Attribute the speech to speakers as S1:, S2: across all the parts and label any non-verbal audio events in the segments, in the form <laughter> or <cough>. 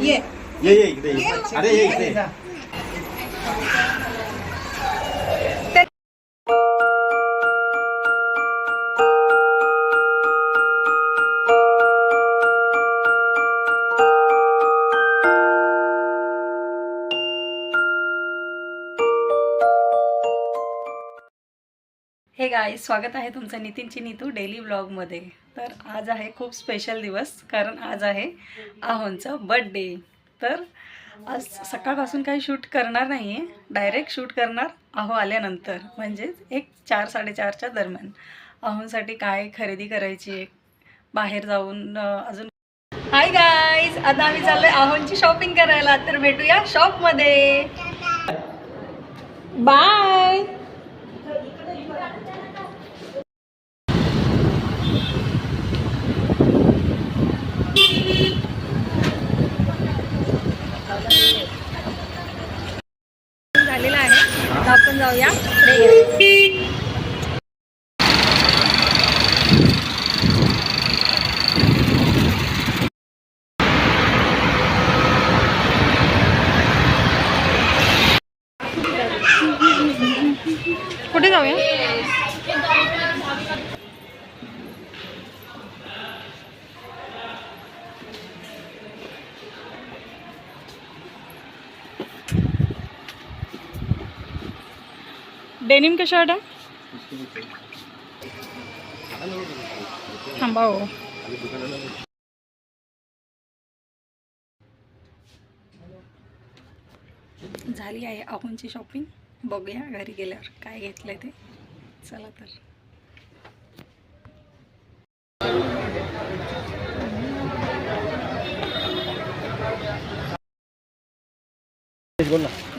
S1: ये
S2: ये ये इकडे ये. अरे ये इकडे
S3: हे गाय स्वागत आहे तुमचं नितीनची नीतू डेली ब्लॉगमध्ये तर आज आहे खूप स्पेशल दिवस कारण आज आहे आहोंचा बड्डे तर आज सकाळपासून काही शूट करणार नाही आहे डायरेक्ट शूट करणार आहो आल्यानंतर म्हणजेच एक चार साडेचारच्या दरम्यान. आहोंसाठी काय खरेदी करायची आहे? बाहेर जाऊन अजून हाय गाईज आता आम्ही चाललोय आहोंची शॉपिंग करायला. तर भेटूया शॉपमध्ये बाय झालेला आहे आता आपण जाऊया कुठे जाऊया डेनिम का शर्ट आहे थांबा हो. झाली आहे आपणची शॉपिंग बघूया घरी गेल्यावर काय घेतलंय ते. चला तर.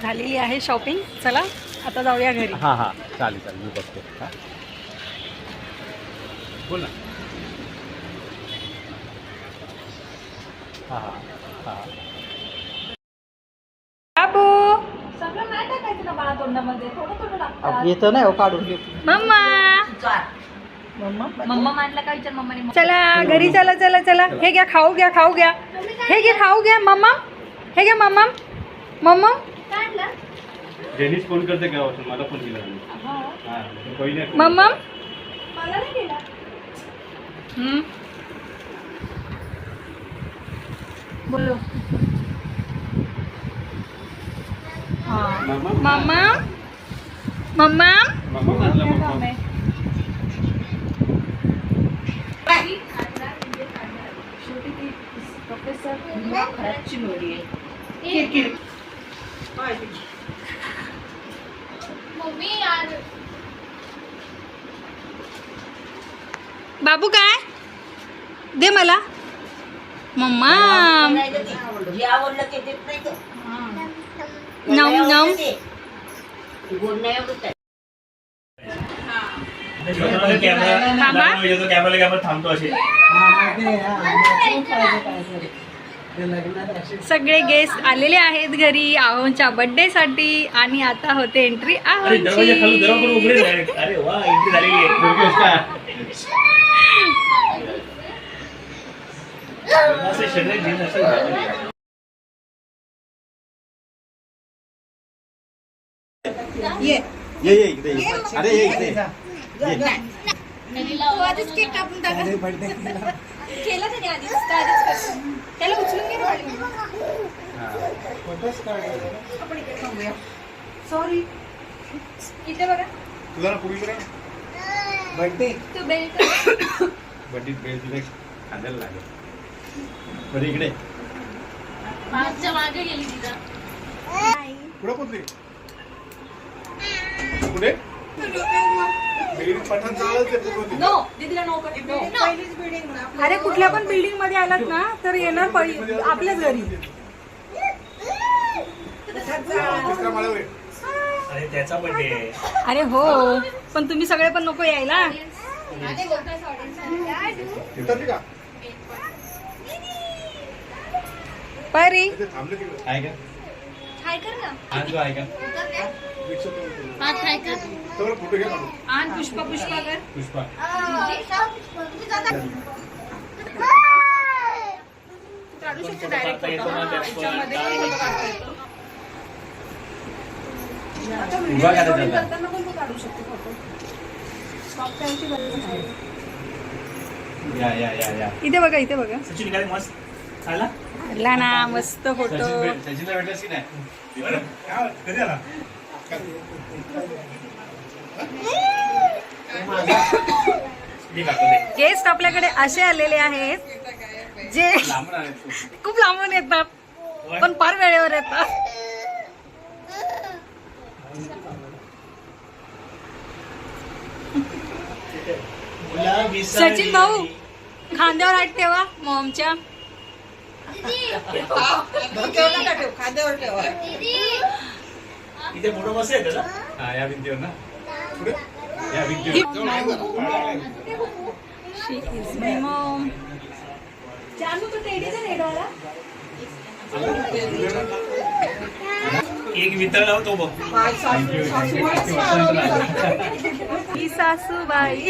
S3: झालेली आहे शॉपिंग चला. आता जाऊया घरी.
S2: हा हा. चालेल चालेल. मी बघतो. हा. बोल ना. हा हा. हा.
S3: बाबू. सगळं नाही टाकायचं ना बाळा तोंडामध्ये? थोडं थोडं लागतं.
S1: येतं नाही हो काढून
S3: मम्मा.
S4: मम्मा? काय विचार मम्माने?
S3: चला घरी चला चला चला. हे घ्या खाऊ घ्या खाऊ घ्या. हे घ्या? खाऊ घ्या मम्मा. हे घ्या मम्मा. मम्मा.
S2: जेनीच फोन करते का वाटतं? मला फोन केला त्यांनी. हा। पहिले
S3: मम्मा? हम्म. बोलो। हाँ।
S2: मामा
S3: मम्मा? मम्मा?
S2: मामा मारला मामा
S4: मम्मी यार
S3: बाबू काय दे मला मम्मा.
S5: जे आवडलं ते देत नाही गोड नाही आवडत
S3: सगळे गेस्ट आलेले आहेत घरी आहोंच्या बर्थडे साठी आणि आता होते एंट्री
S6: अरे <laughs> दरवाजा खालून दरवाजा पण उघडे direct. अरे वा एंट्री झालेली आहे
S1: ये।
S2: ये ये इकडे ये. अरे ये इकडे ये. ये.
S4: केलं त्याने आधी नुसतं आधीच करतो. त्याला उचलून घे ना वाढीमध्ये.
S1: सॉरी
S4: इथे बघा.
S2: तुला ना पुढे करा
S1: बर्थडे
S4: तू बेल्ट
S2: बड्डीत बेल तिथे खांद्याला लागेल. बरं इकडे.
S4: मागच्या मागे गेली तिथं.
S2: पुढे पोचली? पुढे पठाण
S4: नो दीदीला नो कर नो.
S3: अरे कुठल्या पण बिल्डिंगमध्ये आलात ना तर येणार पहि- आपल्याच घरी.
S6: अरे त्याचा बर्थडे आहे.
S3: अरे हो. पण तुम्ही सगळे पण नको यायला.
S2: का?
S3: परी
S2: आहे का?
S4: हाय कर ना.
S2: जो आहे का?
S4: हात हाय कर. आण पुष्पा पुष्पा कर.
S2: पुष्पा.
S3: शकते डायरेक्ट काढू शकते फोटो इथे बघा इथे बघा.
S6: सचिन काय मस्त.
S3: ना मस्त फोटो. गेस्ट आपल्याकडे असे आलेले आहेत जे. खूप लांबून येतात पण फार वेळेवर येतात. सचिन भाऊ खांद्यावर हात ठेवा मॉमच्या.
S1: डोक्यावर नका ठेव खांद्यावर ठेवा
S6: इथे फोटो मस्त येतो ना.
S2: हा या भिंतीवर. ना या भिंतीवर
S3: She is my mom. जानू तो टेडीचा रेडवाला
S6: एक मित्र लाव तो बघ. <laughs>
S3: ही सासूबाई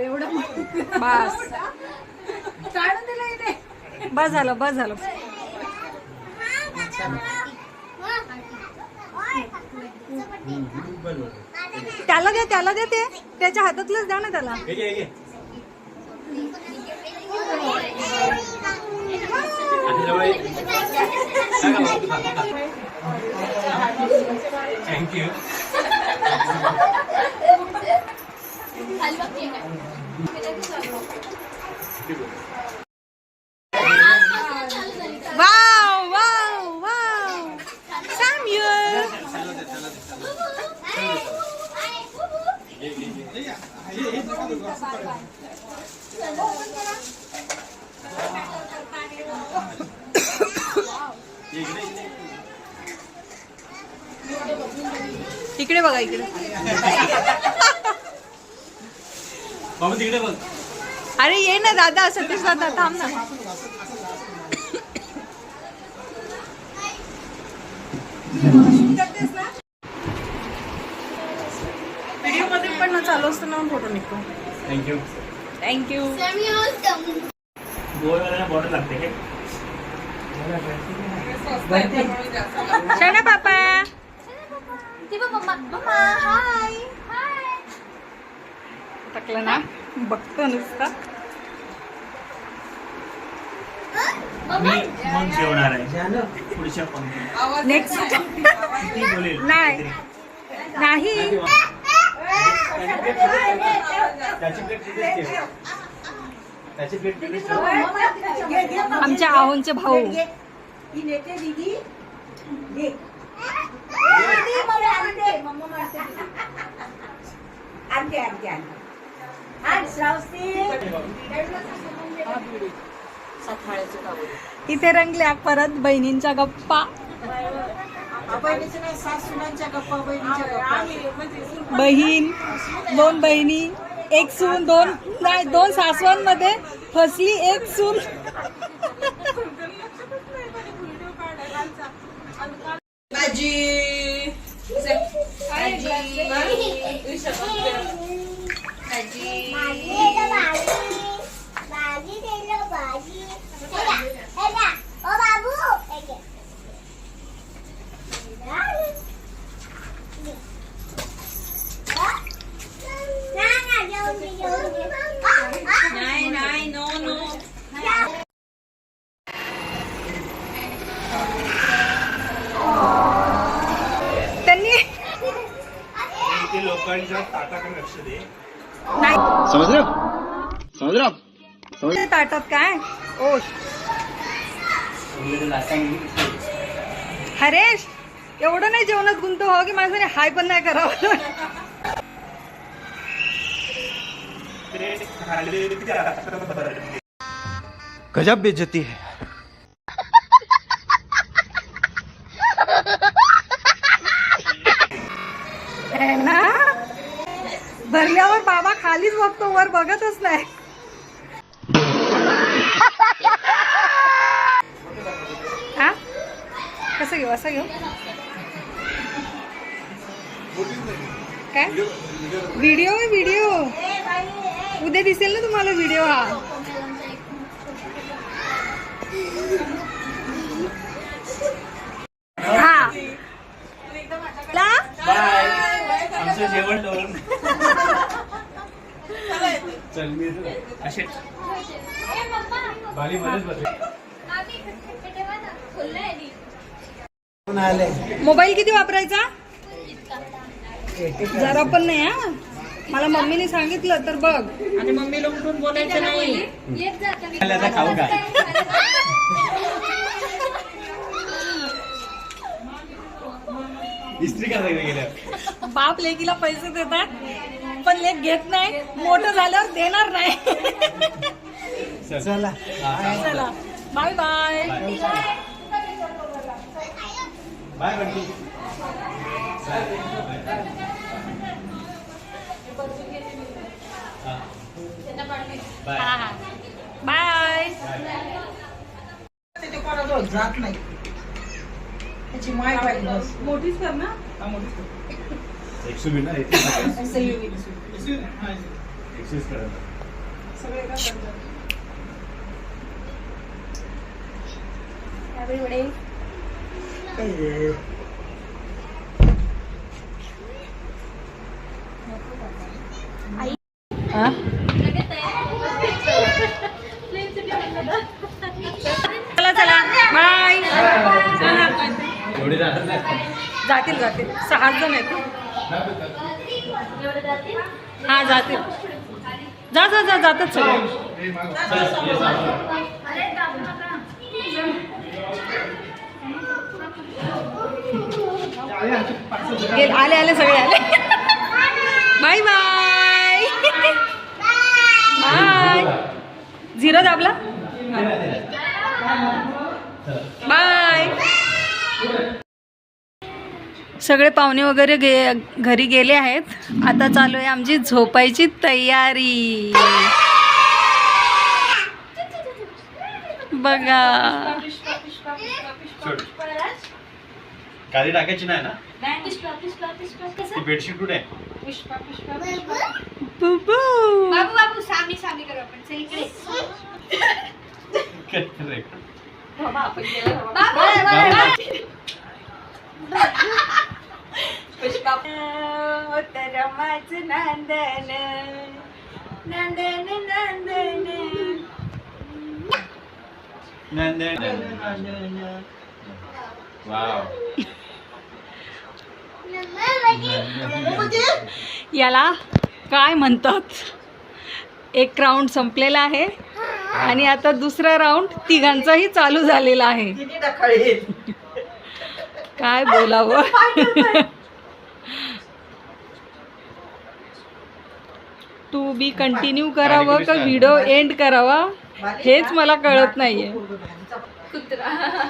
S3: एवढं बस. काढून दिलं इथे. बस झालं बस झालं. त्याला द्या त्याला द्या ते. त्याच्या हातातलंच द्या ना त्याला.
S6: हे <laughs> घे, हे घे. आता जवळ ये. सांगा भाऊ, तू खा, तू खा. Thank you
S3: wow wow wow Samuel इकडे बघा इकडे
S6: बाबा तिकडे बघ
S3: अरे ये ना दादा सतीश दादा थांब ना. व्हिडिओमध्ये पण ना चालू असताना फोटो निघतो.
S6: थँक्यू
S3: थँक्यू
S6: बॉर्डर लागते हे
S3: शना पापा
S4: ती बघ मम्मा मम्मा हाय हाय
S3: टाकलं ना? बघतो नुसता.
S6: मी मग जेवणार आहे. पुढच्या पंक्ती
S3: नेक्स्ट
S6: ती बोलेल?
S3: नाही. नाही. आमच्या आहोंचे भाऊ
S1: ही नेते दीदी घे आणते आणते आणते. आण श्रावस्ती.
S3: इथे रंगल्या परत बहिणींच्या गप्पा.
S1: बहिणीच्या नाही सास सुनांच्या गप्पा बहिणीच्या गप्पा.
S3: बहीण दोन बहिणी एक सून दोन नाही दोन सासवांमध्ये फसली एक सून.
S1: भाजी
S4: नाही नाही नो नो
S3: त्यांनी
S6: ते लोकांच्या ताटाकडे लक्ष दे
S3: नाही
S7: समझ रहे
S3: ताटात काय? ओ
S6: लाटा
S3: हरेश एवढं नाही जेवणात गुंत हो की माझं हाय पण नाही करावं?
S7: गजब बेइज्जती है।
S3: है ना? भरल्यावर बाबा खालीच बघतो वर बघतच नाही हा कसं घेऊ असं घेऊ काय व्हिडिओ आहे व्हिडिओ उद्या दिसेल ना तुम्हाला व्हिडिओ हा हा ला?
S2: आमचं जेवण लावून चल मी. असे. बाली मध्येच बसले.
S3: मोबाईल किती वापरायचा? जरा पण नाही हा? मला मम्मीने सांगितलं तर बघ.
S1: आणि मम्मीला उठून बोलायचं नाही
S2: खाऊ का
S3: बाप लेकीला पैसे देतात पण लेख घेत नाही. मोठं झाल्यावर देणार नाही.
S2: चला.
S3: चला. Bye. Bye.
S2: Bye Bunty. Bye.
S1: कोणाजवळ जात नाही. त्याची माय पाहिजे बस.
S3: मोठीच कर ना.
S1: हा, मोठीच कर.
S2: करायला
S1: सगळे एका करतात.
S3: चला चला. बाय. जातील जातील. सहा जण आहेत. हा जातील. जा जा जा जातात सगळे. आले आले सगळे आले. Bye bye. बाय. झिरो दाबला? बाय. सगळे पाहुणे वगैरे गे घरी गेले आहेत. आता चालू आहे आमची झोपायची तयारी. बघा.
S2: काळी टाकायची नाही ना? ती बेडशीट कुठे आहे?
S3: बुबू?
S4: बाबू! बाबू सामी सामी करू आपण. चल इकडे. <laughs>
S2: रे.
S4: बाबू बाबू.
S3: तर माझं नांदन. नांदन. नांदन
S2: नंदन. वाव.
S3: याला काय म्हणतात? एक राऊंड संपलेला आहे. आणि आता दुसरा राऊंड तिघांचाही चालू झालेला आहे. काय बोलावं? टू बी कंटिन्यू करावं का व्हिडिओ एंड करावा? हेच मला कळत नाहीये.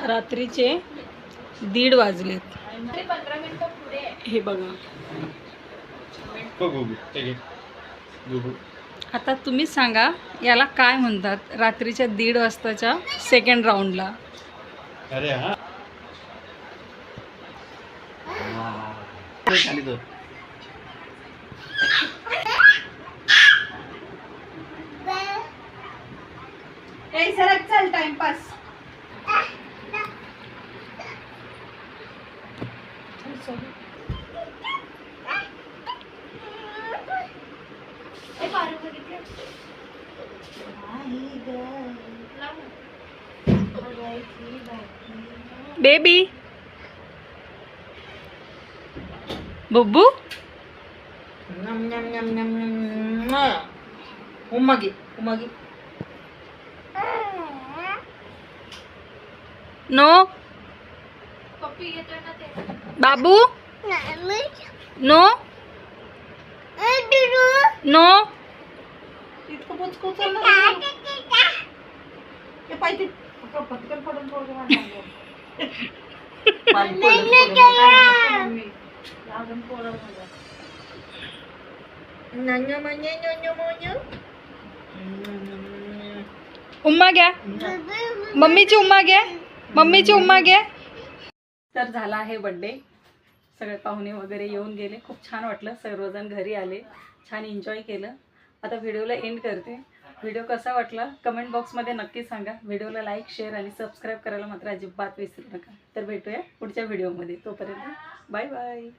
S3: रात्रीचे दीड वाजलेत. हे बघा. आता तुम्हीच सांगा याला काय म्हणतात? रात्रीच्या दीड वाजताच्या सेकंड राऊंडला
S2: अरे हा. तो
S3: चल timepass bubu.
S1: Nyam nyam nyam nyam. Umagi, umagi. No. Papi, ya tuh
S3: Babu?
S4: No.
S3: Adiru. No. Itu
S1: buat kucing lagi. Ya pakai. Apa pakai kan padam padam kalau jangan. Mana yang kaya? उम्मा घे mummy?
S3: उम्मा घ्या. मम्मीची उम्मा घ्या मम्मीची उम्मा घ्या तर झाला आहे बड्डे सगळे पाहुणे वगैरे येऊन गेले. खूप छान वाटलं. सर्वजण घरी आले. छान एन्जॉय केलं. आता व्हिडिओला एंड करते. व्हिडिओ कसा वाटला? कमेंट बॉक्समध्ये नक्की सांगा. व्हिडिओला लाईक शेअर आणि सबस्क्राईब करायला मात्र अजिबात विसरू नका. तर भेटूया पुढच्या व्हिडिओमध्ये तोपर्यंत बाय बाय